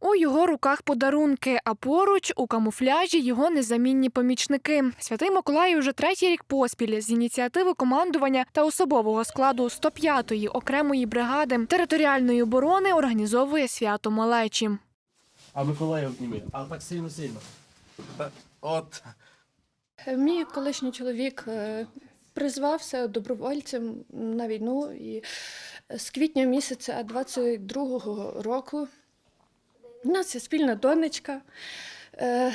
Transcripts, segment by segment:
У його руках подарунки, а поруч у камуфляжі його незамінні помічники. Святий Миколай уже третій рік поспіль з ініціативи командування та особового складу 105-ї окремої бригади територіальної оборони організовує свято малечі. А Миколая обніми. А так сильно сильно. От. Мій колишній чоловік е, призвався добровольцем на війну і з квітня місяця 22-го року у нас є спільна донечка. Е,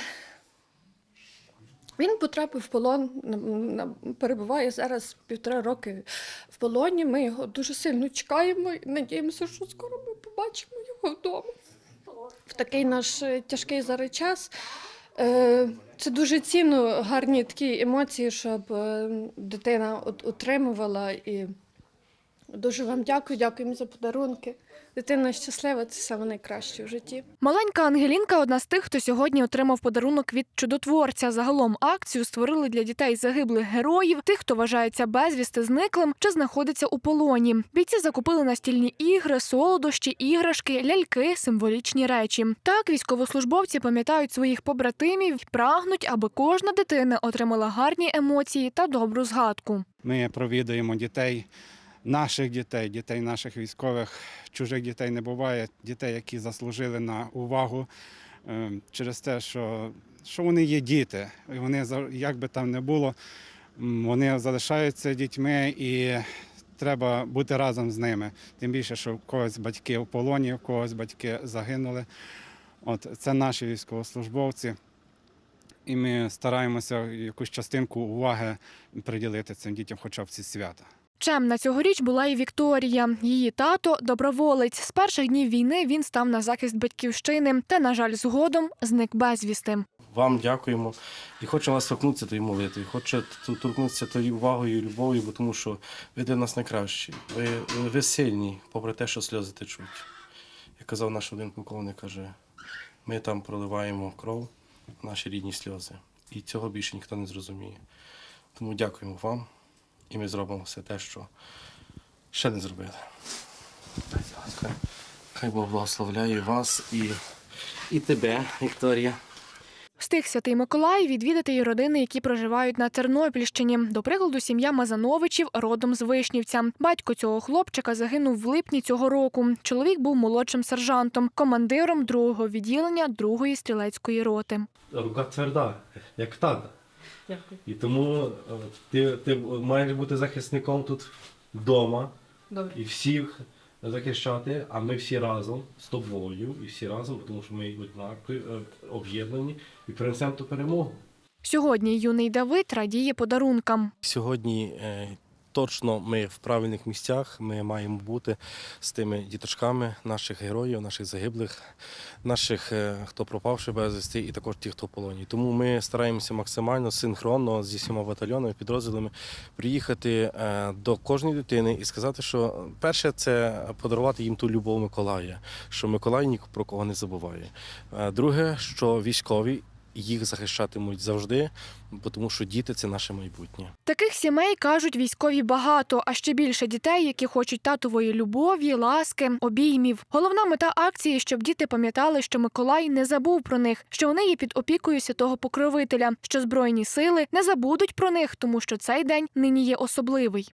Він потрапив в полон, перебуває зараз півтора роки в полоні. Ми його дуже сильно чекаємо і надіємося, що скоро ми побачимо його вдома. В такий наш е, тяжкий зараз час. Е, Це дуже цінно, гарні такі емоції, щоб дитина от- отримувала. І дуже вам дякую, дякуємо за подарунки. Дитина щаслива, це саме найкраще в житті. Маленька Ангелінка одна з тих, хто сьогодні отримав подарунок від чудотворця. Загалом акцію створили для дітей загиблих героїв, тих, хто вважається безвісти зниклим чи знаходиться у полоні. Бійці закупили настільні ігри, солодощі, іграшки, ляльки, символічні речі. Так військовослужбовці пам'ятають своїх побратимів, і прагнуть, аби кожна дитина отримала гарні емоції та добру згадку. Ми провідуємо дітей, наших дітей, дітей наших військових. Чужих дітей не буває, дітей, які заслужили на увагу е, через те, що, що вони є діти. І вони, як би там не було, вони залишаються дітьми і треба бути разом з ними. Тим більше, що в когось батьки в полоні, в когось батьки загинули. От це наші військовослужбовці. І ми стараємося якусь частинку уваги приділити цим дітям, хоча б ці свята. Чемна цьогоріч була і Вікторія. Її тато доброволець. З перших днів війни він став на захист батьківщини та, на жаль, згодом зник безвісти. Вам дякуємо. І хочемо вас торкнутися тої молитви. Хочу торкнутися тою увагою і любов'ю, бо тому що ви для нас найкращі. Ви, ви сильні, попри те, що сльози течуть. Як казав наш один полковник, каже, ми там проливаємо кров, наші рідні сльози. І цього більше ніхто не зрозуміє. Тому дякуємо вам, і ми зробимо все те, що ще не зробили. Хай, хай Бог благословляє вас і, і тебе, Вікторія. Встиг святий Миколай відвідати й родини, які проживають на Тернопільщині. До прикладу, сім'я Мазановичів родом з Вишнівця. Батько цього хлопчика загинув в липні цього року. Чоловік був молодшим сержантом, командиром другого відділення другої стрілецької роти. рука тверда, як тата. Дякую. І тому е, ти, ти маєш бути захисником тут вдома Добре. і всіх захищати, а ми всі разом з тобою і всі разом, тому що ми однакові, е, об'єднані і принесемо ту перемогу. Сьогодні юний Давид радіє подарункам. Сьогодні е, точно ми в правильних місцях. Ми маємо бути з тими діточками наших героїв, наших загиблих, наших, е, хто пропавши безвісти, і також ті, хто в полоні. Тому ми стараємося максимально синхронно зі всіма батальйонами, підрозділами приїхати е, до кожної дитини і сказати, що перше це подарувати їм ту любов Миколая, що Миколай ні про кого не забуває. Е, Друге, що військові. Їх захищатимуть завжди, тому що діти це наше майбутнє. Таких сімей кажуть військові багато, а ще більше дітей, які хочуть татової любові, ласки, обіймів. Головна мета акції, щоб діти пам'ятали, що Миколай не забув про них, що вони є під опікою святого покровителя, що збройні сили не забудуть про них, тому що цей день нині є особливий.